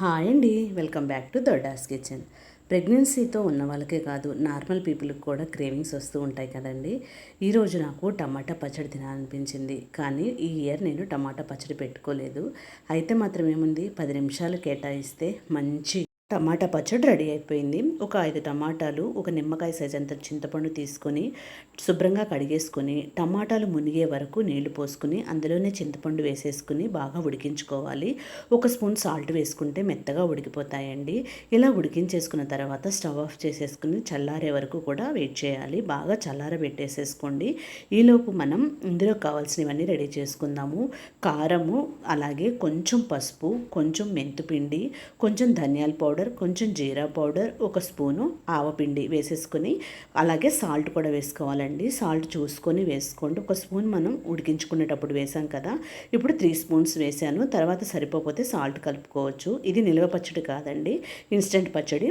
Hi అండి. Welcome back to Dodda's kitchen. ప్రెగ్నెన్సీతో ఉన్న వాళ్ళకే కాదు నార్మల్ పీపుల్కి కూడా క్రేవింగ్స్ వస్తూ ఉంటాయి కదండి. ఈరోజు నాకు టమాటా పచ్చడి తినాలనిపించింది. కానీ ఈ ఇయర్ నేను టమాటా పచ్చడి పెట్టుకోలేదు. అయితే మాత్రం ఏముంది పది నిమిషాలు కేటాయిస్తే మంచి టమాటా పచ్చడి రెడీ అయిపోయింది. ఒక ఐదు టమాటాలు ఒక నిమ్మకాయ సైజ్ అంత చింతపండు తీసుకొని శుభ్రంగా కడిగేసుకొని టమాటాలు మునిగే వరకు నీళ్ళు పోసుకుని అందులోనే చింతపండు వేసేసుకుని బాగా ఉడికించుకోవాలి. ఒక స్పూన్ సాల్ట్ వేసుకుంటే మెత్తగా ఉడికిపోతాయండి. ఇలా ఉడికించేసుకున్న తర్వాత స్టవ్ ఆఫ్ చేసేసుకుని చల్లారే వరకు కూడా వెయిట్ చేయాలి. బాగా చల్లార పెట్టేసేసుకోండి ఈలోపు మనం ఇందులో కావాల్సినవన్నీ రెడీ చేసుకుందాము. కారము అలాగే కొంచెం పసుపు కొంచెం మెంతుపిండి కొంచెం ధనియాల పౌడర్ పౌడర్ కొంచెం జీరా పౌడర్ ఒక స్పూను ఆవపిండి వేసేసుకొని అలాగే సాల్ట్ కూడా వేసుకోవాలండి. సాల్ట్ చూసుకొని వేసుకోండి. ఒక స్పూన్ మనం ఉడికించుకునేటప్పుడు వేసాం కదా ఇప్పుడు త్రీ స్పూన్స్ వేసాను. తర్వాత సరిపోతే సాల్ట్ కలుపుకోవచ్చు. ఇది నిల్వ పచ్చడి కాదండి ఇన్స్టెంట్ పచ్చడి.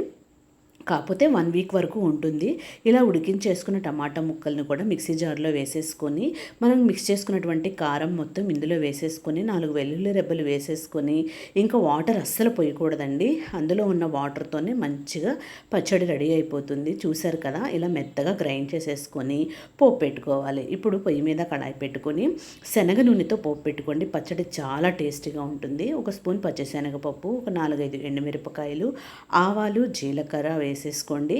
కాకపోతే వన్ వీక్ వరకు ఉంటుంది. ఇలా ఉడికించేసుకున్న టమాటా ముక్కల్ని కూడా మిక్సీ జార్లో వేసేసుకొని మనం మిక్స్ చేసుకున్నటువంటి కారం మొత్తం ఇందులో వేసేసుకొని నాలుగు వెల్లుల్లి రెబ్బలు వేసేసుకొని ఇంకా వాటర్ అస్సలు పోయకూడదండి. అందులో ఉన్న వాటర్తోనే మంచిగా పచ్చడి రెడీ అయిపోతుంది. చూసారు కదా ఇలా మెత్తగా గ్రైండ్ చేసేసుకొని పోపు పెట్టుకోవాలి. ఇప్పుడు పొయ్యి మీద కడాయి పెట్టుకొని శనగ నూనెతో పోపు పెట్టుకోండి. పచ్చడి చాలా టేస్టీగా ఉంటుంది. ఒక స్పూన్ పచ్చిశనగపప్పు ఒక నాలుగైదు ఎండుమిరపకాయలు ఆవాలు జీలకర్ర వేసి వేసేసుకోండి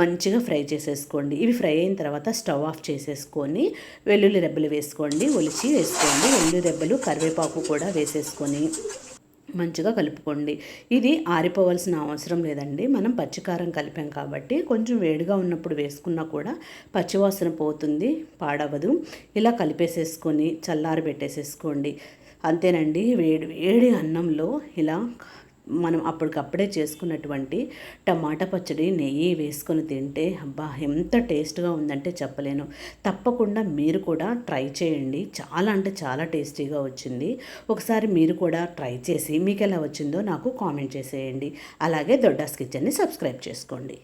మంచిగా ఫ్రై చేసేసుకోండి. ఇవి ఫ్రై అయిన తర్వాత స్టవ్ ఆఫ్ చేసేసుకొని వెల్లుల్లి రెబ్బలు వేసుకోండి. ఒలిచి వేసుకోండి. వెల్లుల్లి రెబ్బలు కరివేపాకు కూడా వేసేసుకొని మంచిగా కలుపుకోండి. ఇది ఆరిపోవాల్సిన అవసరం లేదండి. మనం పచ్చికారం కలిపాం కాబట్టి కొంచెం వేడిగా ఉన్నప్పుడు వేసుకున్నా కూడా పచ్చివాసన పోతుంది పాడవదు ఇలా కలిపేసేసుకొని చల్లారి పెట్టేసేసుకోండి అంతేనండి. వేడి వేడి అన్నంలో ఇలా మనం అప్పటికప్పుడే చేసుకున్నటువంటి టమాటా పచ్చడి నెయ్యి వేసుకొని తింటే అబ్బా ఎంత టేస్ట్గా ఉందంటే చెప్పలేను. తప్పకుండా మీరు కూడా ట్రై చేయండి. చాలా అంటే చాలా టేస్టీగా వచ్చింది. ఒకసారి మీరు కూడా ట్రై చేసి మీకు ఎలా వచ్చిందో నాకు కామెంట్ చేసేయండి. అలాగే దొడ్డాస్ కిచెన్ని సబ్స్క్రైబ్ చేసుకోండి.